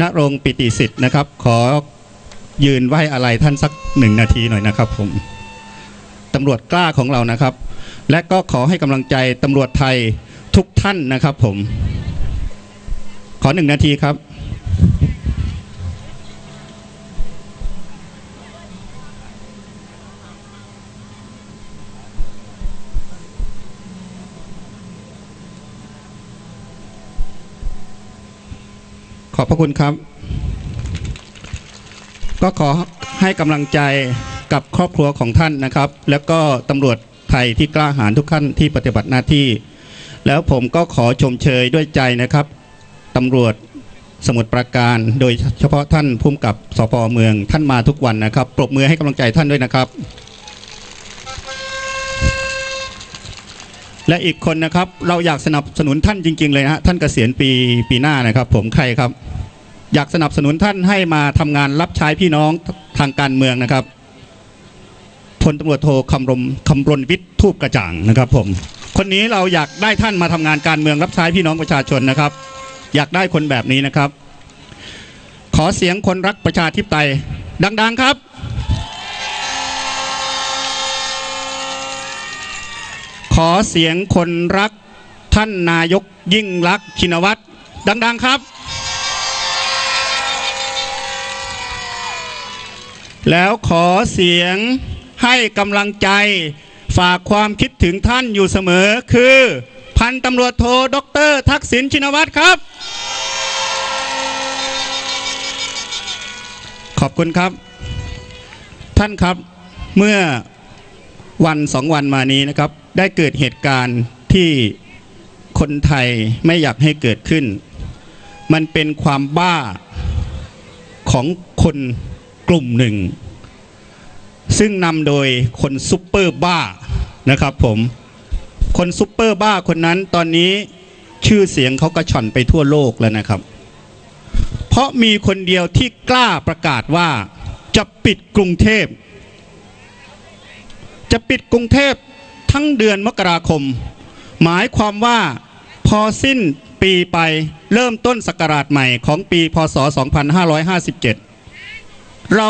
ณรงปิติสิทธิ์นะครับ ขอยืนไหว้อะไรท่านสักหนึ่งนาทีหน่อยนะครับผมตำรวจกล้าของเรานะครับ และก็ขอให้กำลังใจตำรวจไทยทุกท่านนะครับผม ขอหนึ่งนาทีครับ อบพระคุณครับ ก็ขอให้กำลังใจกับครอบครัวของท่านนะครับ แล้วก็ตำรวจไทยที่กล้าหาญทุกท่านที่ปฏิบัติหน้าที่ แล้วผมก็ขอชมเชยด้วยใจนะครับตำรวจสมุทรปราการโดยเฉพาะท่านภูมิกับสพเมืองท่านมาทุกวันนะครับ ปรบมือให้กำลังใจท่านด้วยนะครับ และอีกคนนะครับเราอยากสนับสนุนท่านจริง ๆ เลยนะฮะท่านเกษียณปีปีหน้านะครับ ผมใครครับ อยากสนับสนุนท่านให้มาทำงานรับใช้พี่น้องทางการเมืองนะครับพลตำรวจโทคำรมคำรณวิทย์ทูปกระจ่างนะครับ ผม คนนี้เราอยากได้ท่านมาทำงานการเมืองรับใช้พี่น้องประชาชนนะครับ อยากได้คนแบบนี้นะครับ ขอเสียงคนรักประชาธิปไตย ดัง ๆครับ ขอเสียงคนรักท่านนายกยิ่งรักชินวัตรดัง ๆ ครับ แล้วขอเสียงให้กำลังใจฝากความคิดถึงท่านอยู่เสมอคือ พันตำรวจโทด็อกเตอร์ทักษิณชินวัตรครับ ขอบคุณครับ ท่านครับเมื่อวันสองวันมานี้นะครับ ได้เกิดเหตุการณ์ที่คนไทยไม่อยากให้เกิดขึ้น มันเป็นความบ้าของคน กลุ่มหนึ่ง ซึ่งนำโดยคนซุปเปอร์บ้านะครับผม คนซุปเปอร์บ้าคนนั้นตอนนี้ชื่อเสียงเขากระชอนไปทั่วโลกแล้วนะครับ เพราะมีคนเดียวที่กล้าประกาศว่าจะปิดกรุงเทพ จะปิดกรุงเทพทั้งเดือนมกราคม หมายความว่าพอสิ้นปีไปเริ่มต้นศักราชใหม่ของปีพศ 2557 เรา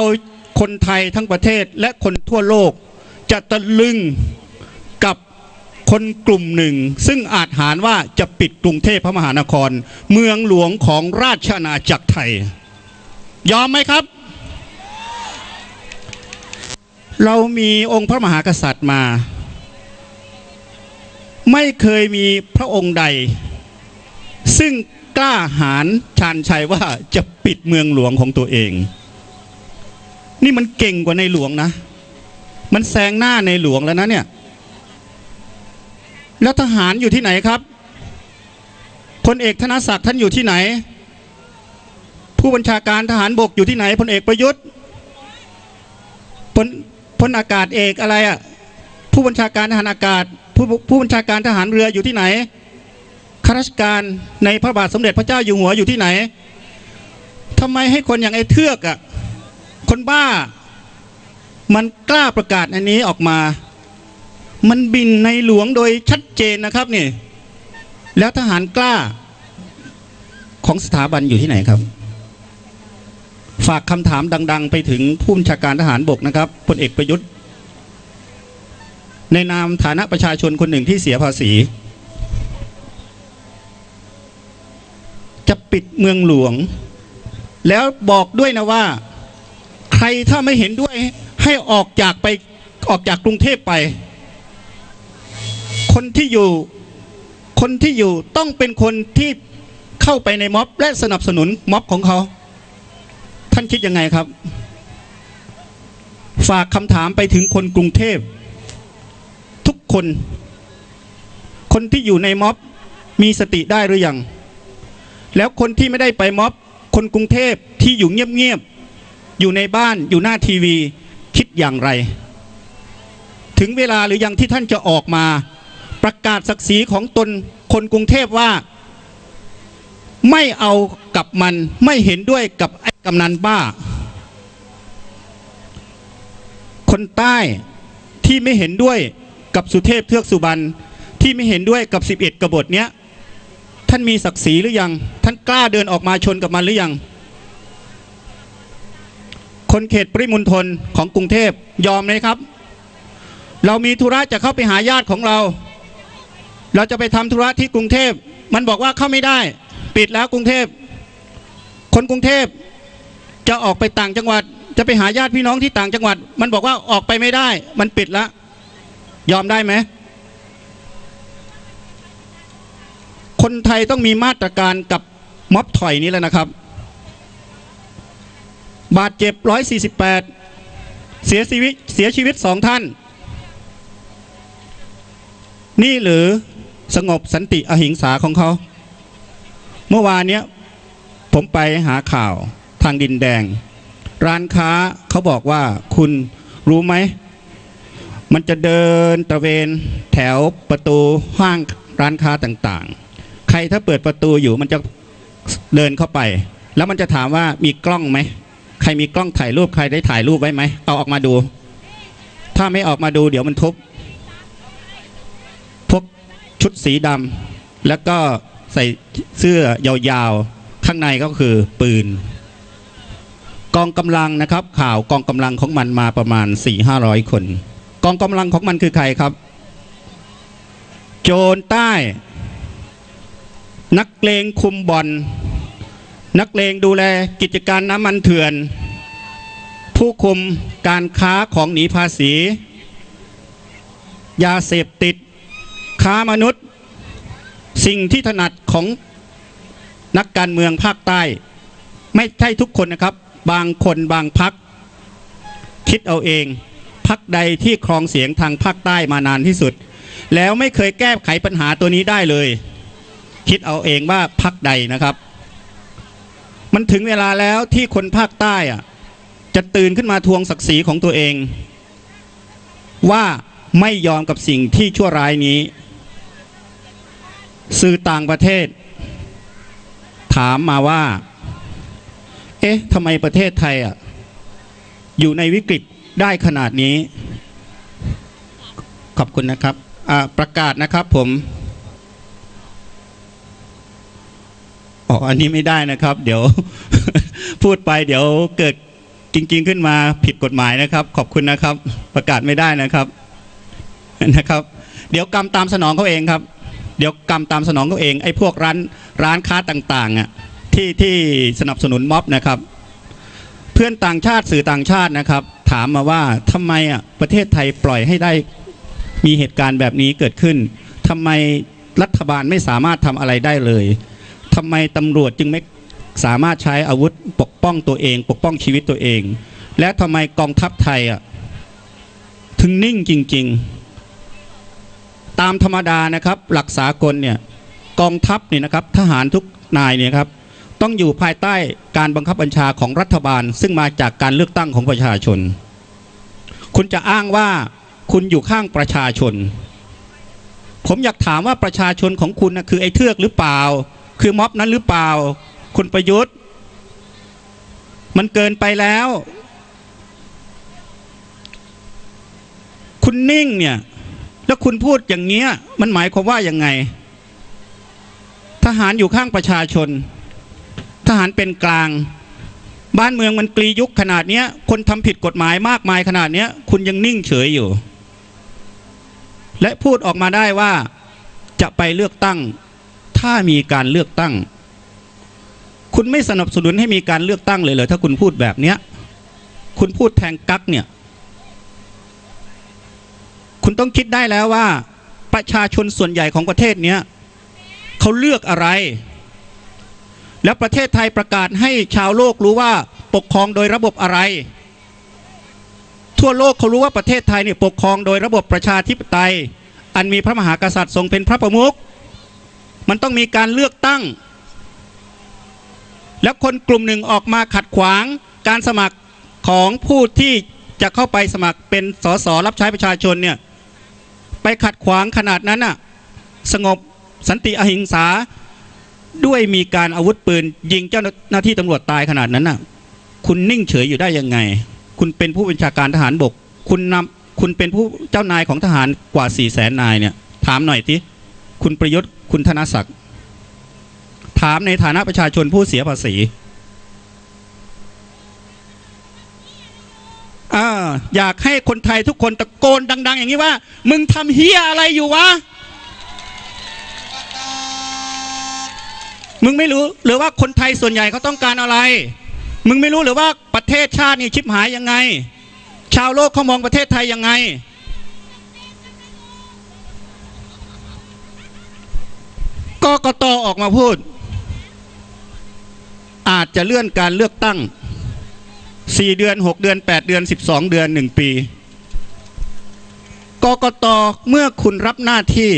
คนไทยทั้งประเทศและคนทั่วโลก จะตะลึงกับคนกลุ่มหนึ่ง ซึ่งอาจหารว่าจะปิดกรุงเทพพระมหานคร เมืองหลวงของราชอาณาจักรไทย ยอมไหมครับ เรามีองค์พระมหากษัตริย์มา ไม่เคยมีพระองค์ใด ซึ่งกล้าหาญชาญชัยว่าจะปิดเมืองหลวงของตัวเอง นี่มันเก่งกว่าในหลวงนะ มันแซงหน้าในหลวงแล้วนะเนี่ย แล้วทหารอยู่ที่ไหนครับพลเอกธนศักดิ์ท่านอยู่ที่ไหน ผู้บัญชาการทหารบกอยู่ที่ไหนพลเอกประยุทธ์พลพลอากาศเอกอะไรอะผู้บัญชาการทหารอากาศ ผู้ผู้บัญชาการทหารเรืออยู่ที่ไหนข้าราชการในพระบาทสมเด็จพระเจ้าอยู่หัวอยู่ที่ไหนทำไมให้คนอย่างไอ้เทือกอะ คนบ้า มันกล้าประกาศอันนี้ออกมา มันบินในหลวงโดยชัดเจนนะครับนี่ แล้วทหารกล้า ของสถาบันอยู่ที่ไหนครับ ฝากคำถามดัง ๆ ไปถึงผู้บัญชาการทหารบกนะครับพลเอกประยุทธ์ ในนามฐานะประชาชนคนหนึ่งที่เสียภาษี จะปิดเมืองหลวงแล้วบอกด้วยนะว่า รถ้าไม่เห็นด้วยให้ออกจากไปออกจากกรุงเทพไป คนที่อยู่คนที่อยู่ต้องเป็นคนที่เข้าไปในม็อบและสนับสนุนม็อบของเขา ท่านคิดยังไงครับ ฝากคำถามไปถึงคนกรุงเทพ ทุกคน คนที่อยู่ในม็อบมีสติได้หรือยัง แล้วคนที่ไม่ได้ไปม็อบ คนกรุงเทพที่อยู่เงียบๆ อยู่ในบ้านอยู่หน้าทีวีคิดอย่างไร ถึงเวลาหรือยังที่ท่านจะออกมา ประกาศศักดิ์ศรีของตนคนกรุงเทพว่า ไม่เอากับมันไม่เห็นด้วยกับไอ้กำนันบ้า คนใต้ที่ไม่เห็นด้วยกับสุเทพเทือกสุบรรณที่ไม่เห็นด้วยกับ 11 กบฏเนี้ย ท่านมีศักดิ์ศรีหรือยัง ท่านกล้าเดินออกมาชนกับมันหรือยัง คนเขตปริมณฑลของกรุงเทพยอมไหมครับ เรามีธุระจะเข้าไปหาญาติของเรา เราจะไปทำธุระที่กรุงเทพมันบอกว่าเข้าไม่ได้ ปิดแล้วกรุงเทพคนกรุงเทพจะออกไปต่างจังหวัด จะไปหาญาติพี่น้องที่ต่างจังหวัด มันบอกว่าออกไปไม่ได้ มันปิดแล้วยอมได้ไหมคนไทยต้องมีมาตรการกับม็อบถอยนี้แล้วนะครับ บาดเจ็บ 148 เสียชีวิตเสียชีวิตสองท่าน นี่หรือสงบสันติอหิงสาของเขา เมื่อวานเนี้ยผมไปหาข่าวทางดินแดง ร้านค้าเขาบอกว่าคุณรู้ไหม มันจะเดินตะเวนแถวประตูห้างร้านค้าต่างๆ ใครถ้าเปิดประตูอยู่มันจะเดินเข้าไป แล้วมันจะถามว่ามีกล้องไหม ใครมีกล้องถ่ายรูปใครได้ถ่ายรูปไว้ไหมเอาออกมาดู ถ้าไม่ออกมาดูเดี๋ยวมันทุบพวกชุดสีดำแล้วก็ใส่เสื้อยาวๆ ข้างในก็คือปืน กองกำลังนะครับ ข่าวกองกำลังของมันมาประมาณ4 5 0 0คน กองกำลังของมันคือใครครับ โจรใต้ นักเลงคุมบอล นักเลงดูแลกิจการน้ำมันเถื่อน ผู้คุมการค้าของหนีภาษี ยาเสพติด ค้ามนุษย์ สิ่งที่ถนัดของนักการเมืองภาคใต้ ไม่ใช่ทุกคนนะครับ บางคนบางพัก คิดเอาเองพักใดที่ครองเสียงทางภาคใต้มานานที่สุด แล้วไม่เคยแก้ไขปัญหาตัวนี้ได้เลย คิดเอาเองว่าพักใดนะครับ มันถึงเวลาแล้วที่คนภาคใต้อะจะตื่นขึ้นมาทวงศักดิ์ศรีของตัวเอง ว่าไม่ยอมกับสิ่งที่ชั่วร้ายนี้ สื่อต่างประเทศ ถามมาว่า เอ๊ะทำไมประเทศไทยอะอยู่ในวิกฤตได้ขนาดนี้ ขอบคุณนะครับประกาศนะครับผม อ๋ออันนี้ไม่ได้นะครับ เดี๋ยวพูดไปเดี๋ยวเกิดจริง ๆ ขึ้นมาผิดกฎหมายนะครับ ขอบคุณนะครับ ประกาศไม่ได้นะครับนะครับ เดี๋ยวกรรมตามสนองเขาเองครับ เดี๋ยวกรรมตามสนองเขาเองไอ้พวกร้านร้านค้าต่างๆอะที่ที่สนับสนุนม็อบนะครับ เพื่อนต่างชาติสื่อต่างชาตินะครับ ถามมาว่าทำไมอะประเทศไทยปล่อยให้ได้มีเหตุการณ์แบบนี้เกิดขึ้นทำไมรัฐบาลไม่สามารถทำอะไรได้เลย ทำไมตำรวจจึงไม่สามารถใช้อาวุธปกป้องตัวเอง ปกป้องชีวิตตัวเอง และทำไมกองทัพไทยอะถึงนิ่งจริง ๆ ตามธรรมดานะครับ หลักสากลเนี่ยกองทัพเนี่ยนะครับ ทหารทุกนายเนี่ยครับ ต้องอยู่ภายใต้การบังคับบัญชาของรัฐบาล ซึ่งมาจากการเลือกตั้งของประชาชน คุณจะอ้างว่าคุณอยู่ข้างประชาชน ผมอยากถามว่าประชาชนของคุณนะคือไอ้เทือกหรือเปล่า คือม็อบนั้นหรือเปล่า คุณประยุทธ์ มันเกินไปแล้ว คุณนิ่งเนี่ย แล้วคุณพูดอย่างเงี้ย มันหมายความว่ายังไง ทหารอยู่ข้างประชาชน ทหารเป็นกลาง บ้านเมืองมันกลียุคขนาดเนี้ย คนทำผิดกฎหมายมากมายขนาดเนี้ย คุณยังนิ่งเฉยอยู่ และพูดออกมาได้ว่าจะไปเลือกตั้ง ถ้ามีการเลือกตั้ง คุณไม่สนับสนุนให้มีการเลือกตั้งเลยเหรอถ้าคุณพูดแบบเนี้ย คุณพูดแทงกักเนี่ย คุณต้องคิดได้แล้วว่า ประชาชนส่วนใหญ่ของประเทศเนี้ยเขาเลือกอะไร แล้วประเทศไทยประกาศให้ชาวโลกรู้ว่าปกครองโดยระบบอะไร ทั่วโลกเขารู้ว่าประเทศไทยเนี่ยปกครองโดยระบบประชาธิปไตย อันมีพระมหากษัตริย์ทรงเป็นพระประมุข มันต้องมีการเลือกตั้ง แล้วคนกลุ่มหนึ่งออกมาขัดขวางการสมัครของผู้ที่จะเข้าไปสมัครเป็นสสรับใช้ประชาชนเนี่ยไปขัดขวางขนาดนั้นน่ะสงบสันติอหิงสาด้วยมีการอาวุธปืน ยิงเจ้าหน้าที่ตำรวจตายขนาดนั้นน่ะ คุณนิ่งเฉยอยู่ได้ยังไง คุณเป็นผู้บัญชาการทหารบก คุณนำคุณเป็นผู้เจ้านายของทหารกว่าสี่แสนนายเนี่ย ถามหน่อยทีคุณประยุทธ์ คุณธนศักดิ์ถามในฐานะประชาชนผู้เสียภาษีอยากให้คนไทยทุกคนตะโกนดัง ๆ อย่างนี้ว่า มึงทำเฮียอะไรอยู่วะ มึงไม่รู้หรือว่าคนไทยส่วนใหญ่เขาต้องการอะไร มึงไม่รู้หรือว่าประเทศชาตินี่ชิบหายยังไง ชาวโลกเขามองประเทศไทยยังไง กกตออกมาพูด อาจจะเลื่อนการเลือกตั้ง4เดือน6เดือน8เดือน12เดือน1ปีกกตเมื่อคุณรับหน้าที่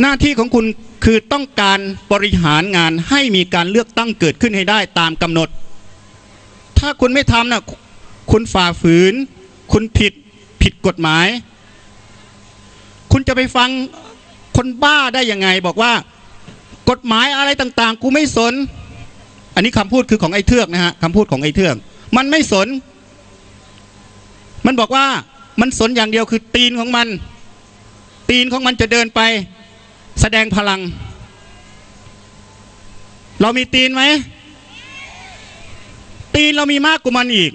หน้าที่ของคุณคือต้องการบริหารงานให้มีการเลือกตั้งเกิดขึ้นให้ได้ตามกำหนด ถ้าคุณไม่ทำนะคุณฝ่าฝืน คุณผิดผิดกฎหมาย คุณจะไปฟัง คนบ้าได้ยังไงบอกว่า กฎหมายอะไรต่างๆ กูไม่สน อันนี้คำพูดคือของไอ้เทือกนะฮะคำพูดของไอ้เทือก มันไม่สน มันบอกว่ามันสนอย่างเดียวคือตีนของมัน ตีนของมันจะเดินไป แสดงพลัง เรามีตีนไหม ตีนเรามีมากกว่ามันอีก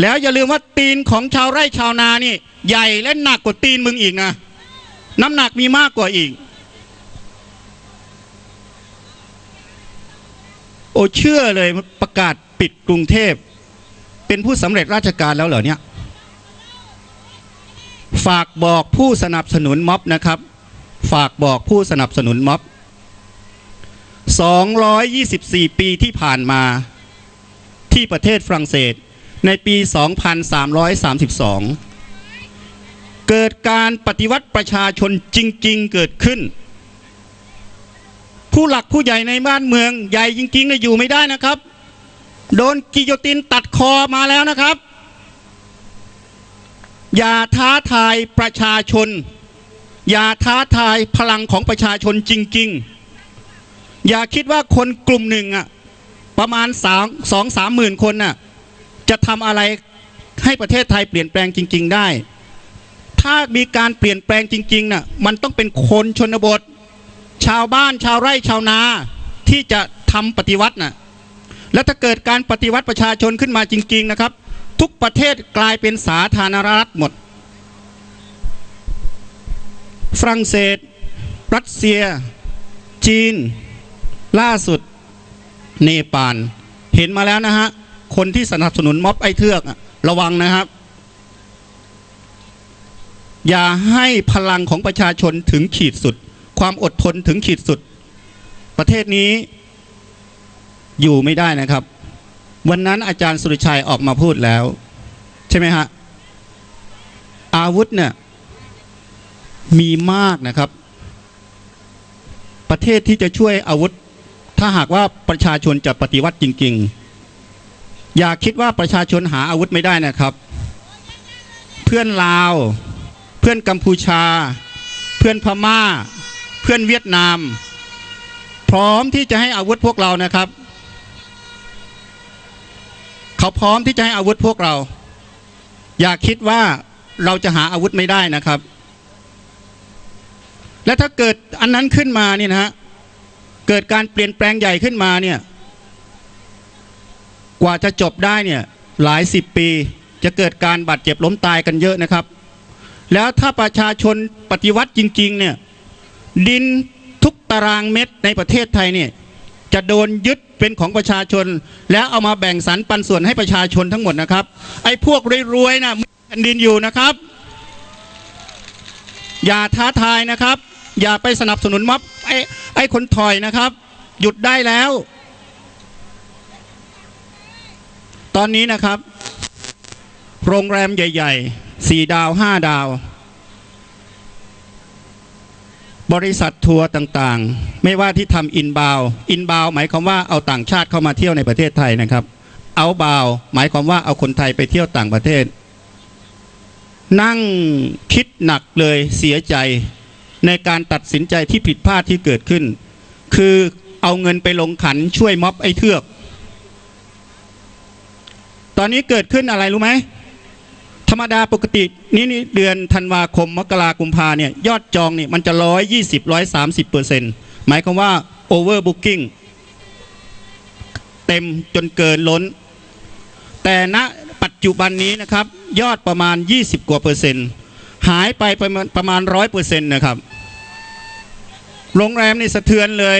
แล้วอย่าลืมว่าตีนของชาวไร่ชาวนานี่ ใหญ่และหนักกว่าตีนมึงอีกนะ น้ำหนักมีมากกว่าอีก โอเชื่อเลยประกาศปิดกรุงเทพ เป็นผู้สำเร็จราชการแล้วเหรอเนี่ย ฝากบอกผู้สนับสนุนม็อบนะครับ ฝากบอกผู้สนับสนุนม็อบ 224 ปีที่ผ่านมาที่ประเทศฝรั่งเศสในปี 2332 เกิดการปฏิวัติประชาชนจริง ๆ เกิดขึ้น ผู้หลักผู้ใหญ่ในบ้านเมืองใหญ่จริงๆเนี่ยอยู่ไม่ได้นะครับ โดนกิโยตินตัดคอมาแล้วนะครับ อย่าท้าทายประชาชน อย่าท้าทายพลังของประชาชนจริง ๆ อย่าคิดว่าคนกลุ่มหนึ่งอะประมาณสามสองสามหมื่นคนน่ะจะทำอะไรให้ประเทศไทยเปลี่ยนแปลงจริง ๆ ได้ ถ้ามีการเปลี่ยนแปลงจริงๆน่ะมันต้องเป็นคนชนบท ชาวบ้านชาวไร่ชาวนาที่จะทำปฏิวัติน่ะแล้วถ้าเกิดการปฏิวัติประชาชนขึ้นมาจริง ๆนะครับ ทุกประเทศกลายเป็นสาธารณรัฐหมด ฝรั่งเศส รัสเซีย จีน ล่าสุด เนปาล เห็นมาแล้วนะฮะ คนที่สนับสนุนม็อบไอ้เทือก ระวังนะครับ อย่าให้พลังของประชาชนถึงขีดสุด ความอดทนถึงขีดสุด ประเทศนี้อยู่ไม่ได้นะครับ วันนั้นอาจารย์สุริชัยออกมาพูดแล้ว ใช่ไหมฮะ อาวุธเนี่ยมีมากนะครับ ประเทศที่จะช่วยอาวุธ ถ้าหากว่าประชาชนจะปฏิวัติจริง ๆ อย่าคิดว่าประชาชนหาอาวุธไม่ได้นะครับ เพื่อนลาว เพื่อนกัมพูชา เพื่อนพม่า เพื่อนเวียดนาม พร้อมที่จะให้อาวุธพวกเรานะครับ เขาพร้อมที่จะให้อาวุธพวกเรา อย่าคิดว่าเราจะหาอาวุธไม่ได้นะครับ และถ้าเกิดอันนั้นขึ้นมาเนี่ยนะฮะเกิดการเปลี่ยนแปลงใหญ่ขึ้นมาเนี่ย กว่าจะจบได้เนี่ยหลายสิบปีจะเกิดการบาดเจ็บล้มตายกันเยอะนะครับ แล้วถ้าประชาชนปฏิวัติจริง ๆ เนี่ย ดินทุกตารางเม็ดในประเทศไทยเนี่ย จะโดนยึดเป็นของประชาชน แล้วเอามาแบ่งสรรปันส่วนให้ประชาชนทั้งหมดนะครับ ไอ้พวกรวยๆนะมีแผ่นดินอยู่นะครับ อย่าท้าทายนะครับ อย่าไปสนับสนุนม็อบไอ้ไอ้คนถอยนะครับ หยุดได้แล้ว ตอนนี้นะครับ โรงแรมใหญ่ ๆ สี่ดาวห้าดาว บริษัททัวร์ต่างๆ ไม่ว่าที่ทำอินบาวอินบาวหมายความว่าเอาต่างชาติเข้ามาเที่ยวในประเทศไทยนะครับเอาบาวหมายความว่าเอาคนไทยไปเที่ยวต่างประเทศ นั่งคิดหนักเลยเสียใจในการตัดสินใจที่ผิดพลาดที่เกิดขึ้น คือเอาเงินไปลงขันช่วยม็อบไอ้เทือก ตอนนี้เกิดขึ้นอะไรรู้ไหม ธรรมดาปกตินี่นี่เดือนธันวาคมมกรากุมภาเนี่ยยอดจองเนี่ยมันจะร้อยยี่สิบร้อยสามสิบเปอร์เซ็นต์หมายความว่าโอเวอร์บุ๊กิ้งเต็มจนเกินล้น แต่ณปัจจุบันนี้นะครับ ยอดประมาณ 20 กว่าเปอร์เซ็นต์ หายไปประมาณประมาณร้อยเปอร์เซ็นต์นะครับ โรงแรมนี่สะเทือนเลย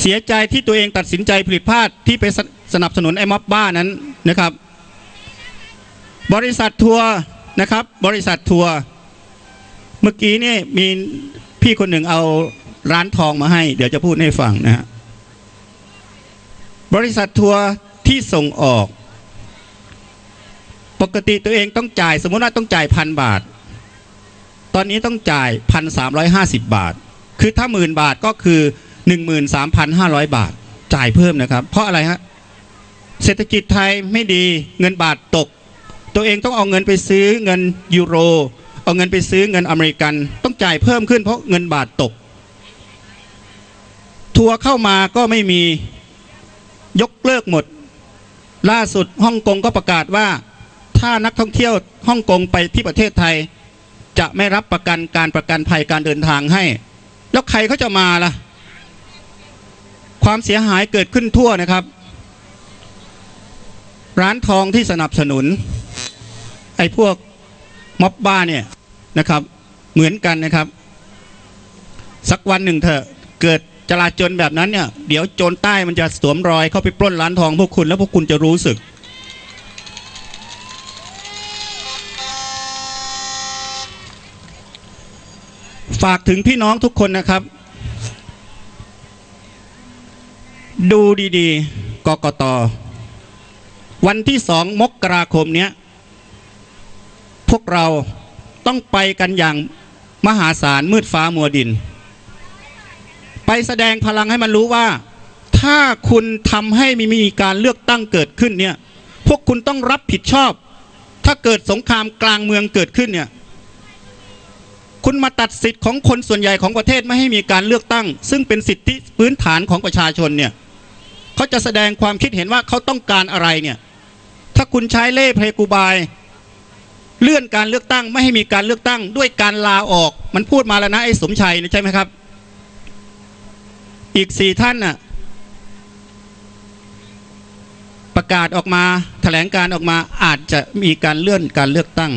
เสียใจที่ตัวเองตัดสินใจผลิตพลาดที่ไปสสนับสนุนไอ้ม็อบบ้านั้นนะครับ บริษัททัวร์นะครับ บริษัททัวร์เมื่อกี้นี่มีพี่คนหนึ่งเอาร้านทองมาให้ เดี๋ยวจะพูดให้ฟังนะฮะบริษัททัวร์ที่ส่งออก ปกติตัวเองต้องจ่าย สมมติว่าต้องจ่ายพันบาท ตอนนี้ต้องจ่ายพันสามร้อยห้าสิบบาท คือถ้าหมื่นบาทก็คือหนึ่งหมื่นสามพันห้าร้อยบาท จ่ายเพิ่มนะครับ เพราะอะไรฮะเศรษฐกิจไทยไม่ดีเงินบาทตก ตัวเองต้องเอาเงินไปซื้อเงินยูโร เอาเงินไปซื้อเงินอเมริกัน ต้องจ่ายเพิ่มขึ้นเพราะเงินบาทตก ทัวร์เข้ามาก็ไม่มียกเลิกหมด ล่าสุดฮ่องกงก็ประกาศว่า ถ้านักท่องเที่ยวฮ่องกงไปที่ประเทศไทย จะไม่รับประกันการประกันภัยการเดินทางให้ แล้วใครเขาจะมาล่ะ ความเสียหายเกิดขึ้นทั่วนะครับ ร้านทองที่สนับสนุน ไอ้พวกม็อบบ้าเนี่ยนะครับ เหมือนกันนะครับ สักวันหนึ่งเถอะเกิดจลาจลแบบนั้นเนี่ย เดี๋ยวโจรใต้มันจะสวมรอยเข้าไปปล้นร้านทองพวกคุณแล้วพวกคุณจะรู้สึก ฝากถึงพี่น้องทุกคนนะครับ ดูดีๆกกต วันที่สองมกราคมเนี้ยพวกเราต้องไปกันอย่างมหาศาลมืดฟ้ามัวดิน ไปแสดงพลังให้มันรู้ว่า ถ้าคุณทำให้มีมีการเลือกตั้งเกิดขึ้นเนี่ย พวกคุณต้องรับผิดชอบ ถ้าเกิดสงครามกลางเมืองเกิดขึ้นเนี่ย คุณมาตัดสิทธิ์ของคนส่วนใหญ่ของประเทศไม่ให้มีการเลือกตั้ง ซึ่งเป็นสิทธิพื้นฐานของประชาชนเนี่ยเขาจะแสดงความคิดเห็นว่าเขาต้องการอะไรเนี่ย คุณใช้เล่เพลกูบาย เลื่อนการเลือกตั้งไม่ให้มีการเลือกตั้ง ด้วยการลาออก มันพูดมาแล้วนะไอ้สมชัยนะใช่ไหมครับ อีกสี่ท่านน่ะ ประกาศออกมาแถลงการออกมาอาจจะมีการเลื่อนการเลือกตั้ง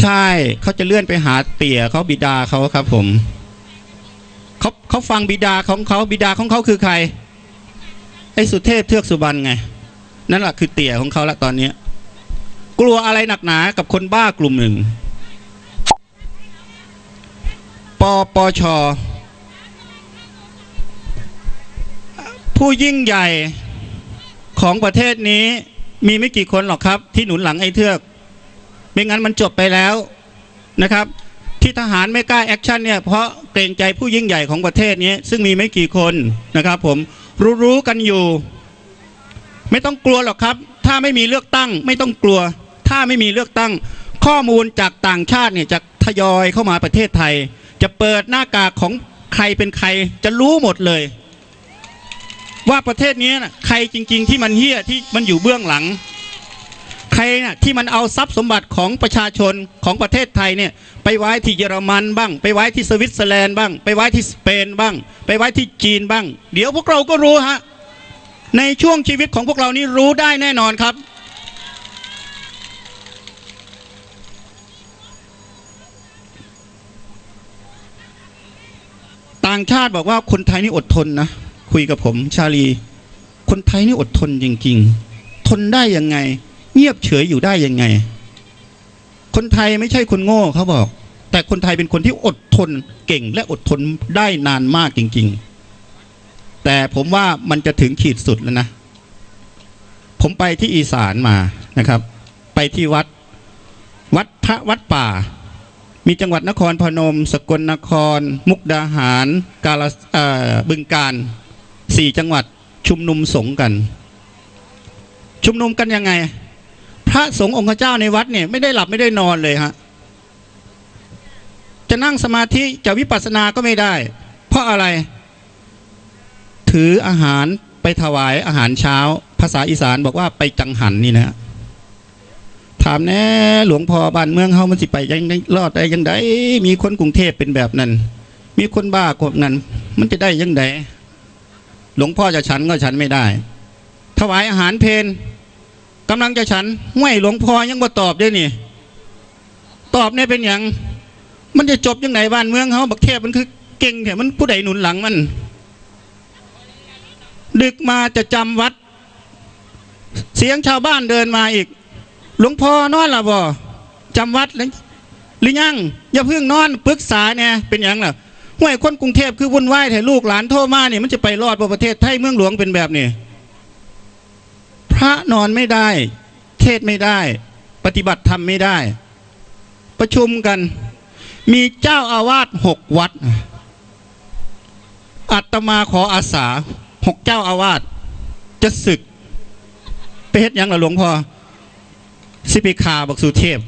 ใช่เขาจะเลื่อนไปหาเตี่ยเขาบิดาเขาครับ ผมเขาเขาฟังบิดาของเขาบิดาของเขาคือใครไอ้สุเทพเทือกสุบรรณไง นั่นแหละคือเตี่ยของเขาละตอนนี้กลัวอะไรหนักหนากับคนบ้ากลุ่มหนึ่งปปช ผู้ยิ่งใหญ่ของประเทศนี้มีไม่กี่คนหรอกครับ ที่หนุนหลังไอ้เทือก ไม่งั้นมันจบไปแล้วนะครับ ที่ทหารไม่กล้าแอคชั่นเนี่ยเพราะเกรงใจผู้ยิ่งใหญ่ของประเทศนี้ซึ่งมีไม่กี่คนนะครับ ผมรู้ๆกันอยู่ ไม่ต้องกลัวหรอกครับ ถ้าไม่มีเลือกตั้ง ไม่ต้องกลัว ถ้าไม่มีเลือกตั้ง ข้อมูลจากต่างชาติเนี่ยจะทยอยเข้ามาประเทศไทย จะเปิดหน้ากากของใครเป็นใครจะรู้หมดเลย ว่าประเทศนี้นะใครจริง ๆ ที่มันเฮี้ยที่มันอยู่เบื้องหลัง ใครน่ะที่มันเอาทรัพย์สมบัติของประชาชนของประเทศไทยเนี่ยไปไว้ที่เยอรมันบ้าง ไปไว้ที่สวิตเซอร์แลนด์บ้าง ไปไว้ที่สเปนบ้าง ไปไว้ที่จีนบ้าง เดี๋ยวพวกเราก็รู้ฮะ ในช่วงชีวิตของพวกเรานี่รู้ได้แน่นอนครับ ต่างชาติบอกว่าคนไทยนี่อดทนนะ คุยกับผม ชาลี คนไทยนี่อดทนจริง ๆ ทนได้ยังไง เงียบเฉยอยู่ได้ยังไง คนไทยไม่ใช่คนโง่เขาบอก แต่คนไทยเป็นคนที่อดทนเก่งและอดทนได้นานมากจริง ๆ แต่ผมว่ามันจะถึงขีดสุดแล้วนะ ผมไปที่อีสานมานะครับ ไปที่วัด วัดพระวัดป่า มีจังหวัดนครพนม สกลนคร มุกดาหาร กาลบึงการสี่จังหวัดชุมนุมสงกัน ชุมนุมกันยังไง พระสงฆ์องค์เจ้าในวัดเนี่ยไม่ได้หลับไม่ได้นอนเลยฮะจะนั่งสมาธิจะวิปัสสนาก็ไม่ได้ เพราะอะไร ถืออาหารไปถวายอาหารเช้า ภาษาอีสานบอกว่าไปจังหันนี่นะถามแน่หลวงพ่อบ้านเมืองเฮามันสิไปยังได้รอดได้ยังไงมีคนกรุงเทพเป็นแบบนั้น มีคนบ้ากว่านั้น มันจะได้ยังไงหลวงพ่อจะฉันก็ฉันไม่ได้ ถวายอาหารเพนกำลังจะฉันห้วยหลวงพ่อยังบ่ตอบด้วยนี่ ตอบเนี่ยเป็นอย่างมันจะจบยังไงบ้านเมืองเขาบักเทพมันคือเก่งแถมมันผู้ใดหนุนหลังมัน ดึกมาจะจำวัด เสียงชาวบ้านเดินมาอีก หลวงพ่อนอนละบ่จำวัดแล้วหรือยังอย่าเพิ่งนอนปรึกษาเนี่ยเป็นย่างล่ะห่วยคนกรุงเทพคือวุ่นวายแต่ลูกหลานโทรมาเนี่ยมันจะไปรอดประเทศไทยเมืองหลวงเป็นแบบนี้พระนอนไม่ได้ เทศไม่ได้ ปฏิบัติธรรมไม่ได้ ประชุมกัน มีเจ้าอาวาสหกวัดอัตมาขออาสา หกเจ้าอาวาสจะศึกไปเฮ็ดยังล่ะหลวงพ่อสิไปขาบักสุเทพ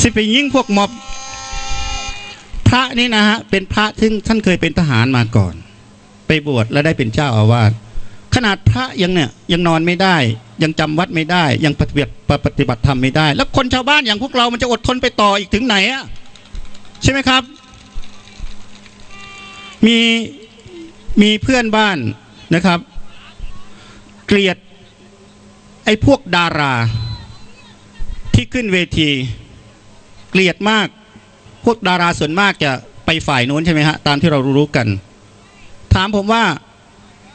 สิไปยิงพวกมอบ พระนี่นะฮะ เป็นพระซึ่งท่านเคยเป็นทหารมาก่อน ไปบวชแล้วได้เป็นเจ้าอาวาสขนาดพระยังเนี่ยยังนอนไม่ได้ ยังจำวัดไม่ได้ ยังปฏิบัติปฏิบัติธรรมไม่ได้ แล้วคนชาวบ้านอย่างพวกเรามันจะอดทนไปต่ออีกถึงไหนอะใช่ไหมครับ มี มีเพื่อนบ้านนะครับ เกลียดไอ้พวกดารา ที่ขึ้นเวที เกลียดมาก พวกดาราส่วนมากจะไปฝ่ายโน้นใช่ไหมฮะ ตามที่เรารู้กัน ถามผมว่า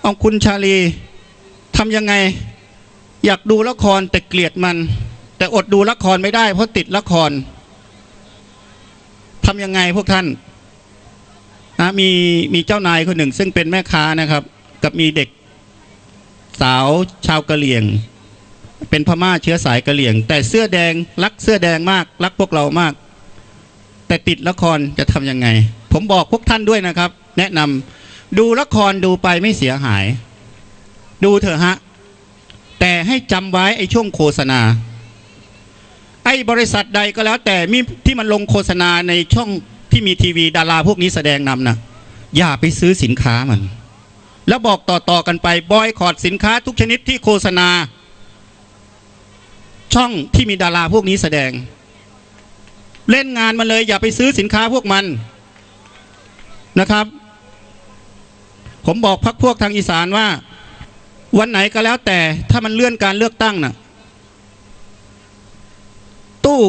เอาคุณชาลีทำยังไง อยากดูละครแต่เกลียดมัน แต่อดดูละครไม่ได้เพราะติดละครทำยังไงพวกท่าน นะมีมีเจ้านายคนหนึ่ง ซึ่งเป็นแม่ค้านะครับ กับมีเด็กสาวชาวกะเหรี่ยง เป็นพม่าเชื้อสายกะเหรี่ยง แต่เสื้อแดงรักเสื้อแดงมาก รักพวกเรามาก แต่ติดละครจะทำยังไง ผมบอกพวกท่านด้วยนะครับ แนะนำดูละครดูไปไม่เสียหาย ดูเถอะฮะ แต่ให้จำไว้ไอ้ช่วงโฆษณาไอ้บริษัทใดก็แล้วแต่มีที่มันลงโฆษณาในช่อง ที่มีทีวีดาราพวกนี้แสดงนำนะอย่าไปซื้อสินค้ามัน แล้วบอกต่อๆกันไปบอยคอรดสินค้าทุกชนิดที่โฆษณา ช่องที่มีดาราพวกนี้แสดง เล่นงานมาเลย อย่าไปซื้อสินค้าพวกมันนะครับ ผมบอกพักพวกทางอีสานว่า วันไหนก็แล้วแต่ถ้ามันเลื่อนการเลือกตั้งน่ะตู้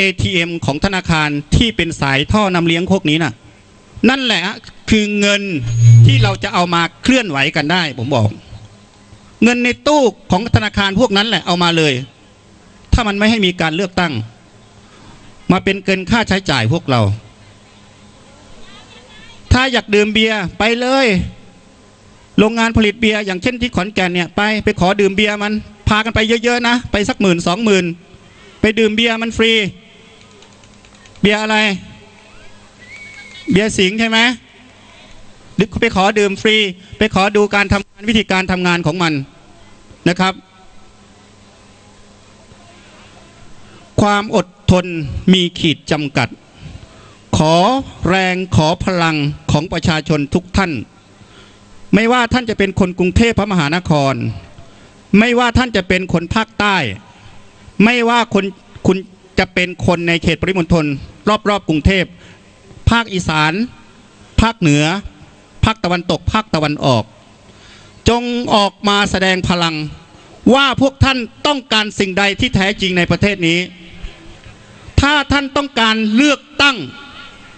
ATM ของธนาคารที่เป็นสายท่อนำเลี้ยงพวกนี้น่ะ นั่นแหละคือเงินที่เราจะเอามาเคลื่อนไหวกันได้ ผมบอก เงินในตู้ของธนาคารพวกนั้นแหละเอามาเลย ถ้ามันไม่ให้มีการเลือกตั้ง มาเป็นเกินค่าใช้จ่ายพวกเรา ถ้าอยากดื่มเบียร์ไปเลยโรงงานผลิตเบียร์อย่างเช่นที่ขอนแก่นเนี่ยไปไปขอดื่มเบียร์มันพากันไปเยอะๆนะ ไปสักหมื่นสองหมื่นไปดื่มเบียร์มันฟรี บียร์อะไร เบียร์สิงใช่ไหมหรือไปขอดื่มฟรี ไปขอดูการทำงานวิธีการทำงานของมันนะครับ ความอดทนมีขีดจำกัด ขอแรงขอพลังของประชาชนทุกท่าน ไม่ว่าท่านจะเป็นคนกรุงเทพพระมหานคร ไม่ว่าท่านจะเป็นคนภาคใต้ ไม่ว่าคนคุณ จะเป็นคนในเขตปริมณฑลรอบๆกรุงเทพ ภาคอีสาน ภาคเหนือ ภาคตะวันตก ภาคตะวันออก จงออกมาแสดงพลัง ว่าพวกท่านต้องการสิ่งใดที่แท้จริงในประเทศนี้ ถ้าท่านต้องการเลือกตั้ง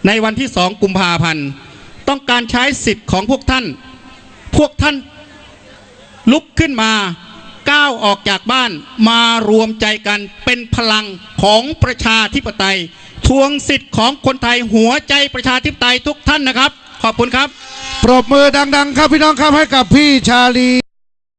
ในวันที่สองกุมภาพันธ์ต้องการใช้สิทธิ์ของพวกท่าน พวกท่านลุกขึ้นมา ก้าวออกจากบ้านมารวมใจกันเป็นพลังของประชาธิปไตย ทวงสิทธิ์ของคนไทยหัวใจประชาธิปไตยทุกท่านนะครับ ขอบคุณครับ ปรบมือดัง ๆ ครับพี่น้องครับให้กับพี่ชาลี